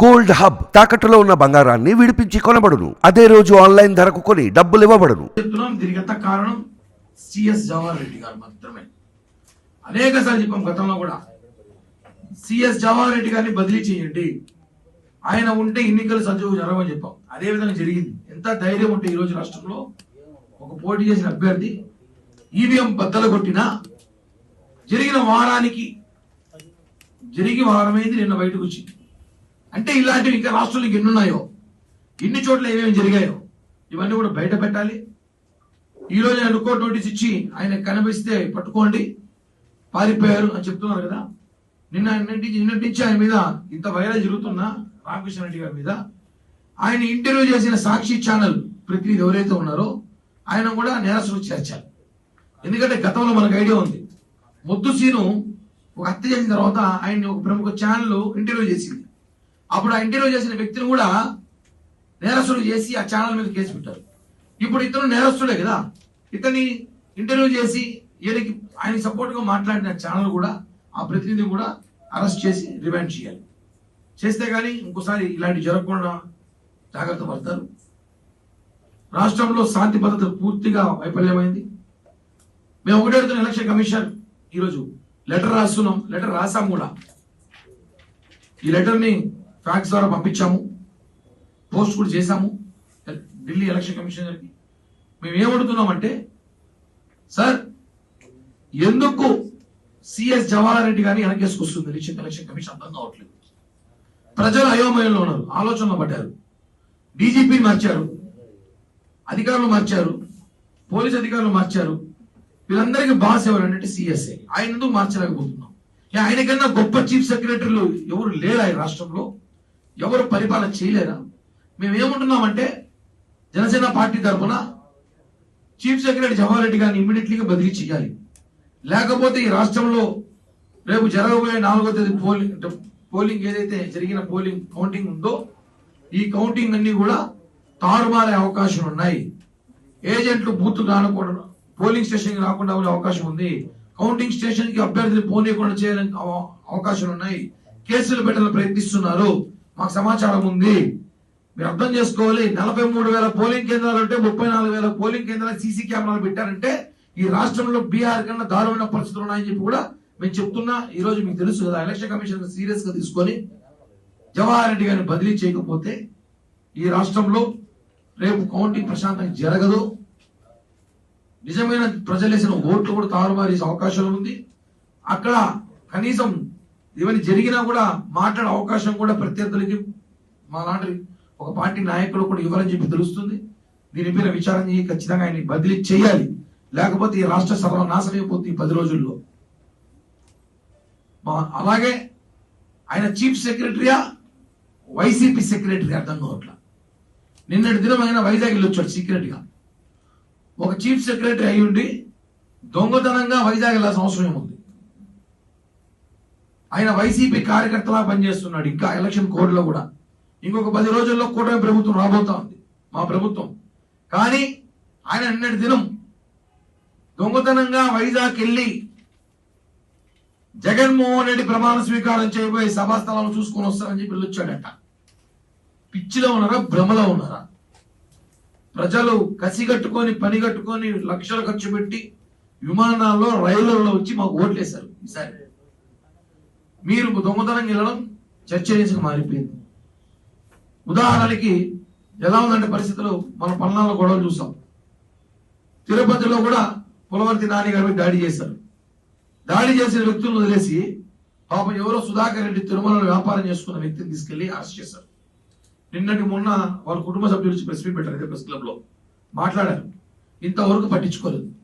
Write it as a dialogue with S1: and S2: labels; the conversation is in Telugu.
S1: గోల్డ్ హబ్ తాకట్టులో ఉన్న బంగారాన్ని విడిపించి కొనబడును. అదే రోజు ఆన్లైన్ ధరకు కొని డబ్బులు ఇవ్వబడును.
S2: చెప్తున్నాం కారణం? సిఎస్ జవహర్ రెడ్డి గారు మాత్రమే. అనేక సార్లు చెప్పాం గతంలో కూడా. సిఎస్ జవహర్ రెడ్డి గారిని బదిలీ చేయండి. ఆయన ఉంటే ఎన్నికలు సజీవు జరగమని చెప్పాం. అదే విధంగా జరిగింది. ఎంత ధైర్యం ఉంటే ఈ రోజు రాష్ట్రంలో ఒక పోటీ చేసిన అభ్యర్థి ఈవీఎం బద్దలు కొట్టినా జరిగిన వారానికి జరిగి వారమైంది నిన్న బయటకు వచ్చింది. అంటే ఇలాంటివి ఇంకా రాష్ట్రంలో ఇంక ఎన్ని ఉన్నాయో? ఇన్ని చోట్ల ఏమేమి జరిగాయో? ఇవన్నీ కూడా బయట పెట్టాలి. ఈ రోజు నోటీస్ ఇచ్చి ఆయన కనిపిస్తే పట్టుకోండి. పారిపోయారు అని చెప్తున్నారు కదా. నిన్న నిన్నటి నుంచి ఆయన మీద ఇంత వైరల్ జరుగుతున్నా రామకృష్ణ రెడ్డి గారి మీద. ఆయన ఇంటర్వ్యూ చేసిన సాక్షి ఛానల్ ప్రతినిధి ఎవరైతే ఉన్నారో ఆయన కూడా నేరస్తులు చేర్చాలి. ఎందుకంటే గతంలో మనకు ఐడియా ఉంది. ముద్దు సీను ఒక హత్య చేసిన తర్వాత ఆయన్ని ఒక ప్రముఖ ఛానల్ ఇంటర్వ్యూ చేసింది. అప్పుడు ఆ ఇంటర్వ్యూ చేసిన వ్యక్తిని కూడా నేరస్తులు చేసి ఆ ఛానల్ మీద కేసు పెట్టారు. ఇప్పుడు ఇతను నేరస్తుడే కదా. ఇతని ఇంటర్వ్యూ చేసి ఈయనకి ఆయన సపోర్ట్గా మాట్లాడిన ఛానల్ కూడా ఆ ప్రతినిధి కూడా అరెస్ట్ చేసి రిమాండ్ చేయాలి. చేస్తే కానీ ఇంకోసారి ఇలాంటి జరగకుండా జాగ్రత్త పడతారు. రాష్ట్రంలో శాంతి భద్రత పూర్తిగా వైఫల్యమైంది. మేము ఒకటే అడుగుతున్న ఎలక్షన్ కమిషన్ ఈరోజు లెటర్ రాస్తున్నాం లెటర్ రాసాం కూడా. ఈ లెటర్ని ఫ్యాక్స్ ద్వారా పంపించాము. పోస్ట్ కూడా చేశాము. ఢిల్లీ ఎలక్షన్ కమిషన్ గారికి. మేము ఏమడుతున్నామంటే సార్ ఎందుకు సిఎస్ జవహర్ రెడ్డి గారిని వెనకేసుకొస్తుంది? ఎలక్షన్ ఎలక్షన్ కమిషన్ అర్థం కావట్లేదు. ప్రజలు అయోమయంలో ఉన్నారు. ఆలోచనలో పడ్డారు. డీజీపీని మార్చారు. అధికారులు మార్చారు. పోలీస్ అధికారులు మార్చారు. వీళ్ళందరికీ బాస్ ఎవరంటే సిఎస్ఏ ఆయన ఎందుకు మార్చలేకపోతున్నాం? ఆయన కన్నా గొప్ప చీఫ్ సెక్రటరీలు ఎవరు లేరా ఈ రాష్ట్రంలో? ఎవరు పరిపాలన చేయలేరా? మేమేమంటున్నామంటే జనసేన పార్టీ తరఫున చీఫ్ సెక్రటరీ జవహర్ రెడ్డి గారిని ఇమ్మీడియట్లీగా బదిలీ చేయాలి. లేకపోతే ఈ రాష్ట్రంలో రేపు జరగబోయే నాలుగో తేదీ పోలింగ్ పోలింగ్ ఏదైతే జరిగిన పోలింగ్ కౌంటింగ్ ఉందో ఈ కౌంటింగ్ అన్ని కూడా తారుమారే అవకాశం ఉన్నాయి. ఏజెంట్లు బూత్ రానకూడదు పోలింగ్ స్టేషన్కి రాకుండా ఉండే అవకాశం ఉంది. కౌంటింగ్ స్టేషన్కి అభ్యర్థిని అభ్యర్థులు పోనీయకుండా చేయాలని అవ- అవకాశాలు ఉన్నాయి. కేసులు పెట్టాలని ప్రయత్నిస్తున్నారు. మాకు సమాచారం ఉంది. మీరు అర్థం చేసుకోవాలి నలభై మూడు వేల పోలింగ్ కేంద్రాలు అంటే ముప్పై నాలుగు వేల పోలింగ్ కేంద్రాలు సీసీ కెమెరాలు పెట్టారంటే ఈ రాష్ట్రంలో బీహార్ కన్నా దారుణమైన పరిస్థితులు ఉన్నాయని చెప్పి కూడా మేము చెప్తున్నా. ఈ రోజు మీకు తెలుసు కదా ఎలక్షన్ కమిషన్ సీరియస్గా తీసుకొని జవహర్ రెడ్డి గారిని బదిలీ చేయకపోతే ఈ రాష్ట్రంలో రేపు కౌంటింగ్ ప్రశాంతంగా జరగదు. నిజమైన ప్రజలేసిన ఓట్లు కూడా తారుమారే అవకాశం ఉంది. అక్కడ కనీసం ఏమైనా జరిగినా కూడా మాట్లాడే అవకాశం కూడా ప్రత్యర్థులకి మా లాంటి ఒక పార్టీ నాయకులు కూడా ఇవ్వాలని చెప్పి తెలుస్తుంది. దీని మీద విచారణ చేయి ఖచ్చితంగా ఆయన బదిలీ చేయాలి. లేకపోతే ఈ రాష్ట్ర సర్వనాశనం అయిపోతుంది ఈ పది రోజుల్లో. మా- అలాగే ఆయన చీఫ్ సెక్రటరీయా? వైసీపీ సెక్రటరీ అర్థం కావట్లా. నిన్నటి దినం ఆయన వైజాగ్ వెళ్ళి వచ్చాడు సీక్రెట్గా ఒక చీఫ్ సెక్రటరీ అయి ఉండి దొంగతనంగా వైజాగ్ వెళ్ళాల్సిన అవసరం ఏముంది? ఆయన వైసీపీ కార్యకర్తలా పనిచేస్తున్నాడు ఇంకా ఎలక్షన్ కోడ్లో కూడా. ఇంకొక పది రోజుల్లో కూటమి ప్రభుత్వం రాబోతా ఉంది మా ప్రభుత్వం. కానీ ఆయన నిన్నటి దినం దొంగతనంగా వైజాగ్ వెళ్ళి జగన్మోహన్ రెడ్డి ప్రమాణ స్వీకారం చేయబోయే సభాస్థలాలను చూసుకొని వస్తారని చెప్పి వెళ్ళొచ్చాడట. పిచ్చిలో ఉన్నారా భ్రమలో ఉన్నారా? ప్రజలు కసిగట్టుకొని పని కట్టుకొని లక్షలు ఖర్చు పెట్టి విమానాల్లో రైళ్ళలో వచ్చి మాకు ఓట్లేశారు ఈసారి. మీరు దొంగతనం వెళ్ళడం చర్చనీయంగా మారిపోయింది. ఉదాహరణకి ఎలా ఉందంటే పరిస్థితులు మన పల్నాల్లో గొడవలు చూసాం. తిరుపతిలో కూడా పులవర్తి నాని గారి మీద దాడి చేశారు. దాడి చేసిన వ్యక్తులను వదిలేసి పాపం ఎవరో సుధాకర్ రెడ్డి తిరుమలలో వ్యాపారం చేసుకున్న వ్యక్తిని తీసుకెళ్ళి అరెస్ట్ చేశారు. నిన్నటి మొన్న వాళ్ళ కుటుంబ సభ్యులు ప్రెస్ మీట్ పెట్టారు ప్రెస్ క్లబ్లో మాట్లాడారు. ఇంతవరకు పట్టించుకోలేదు.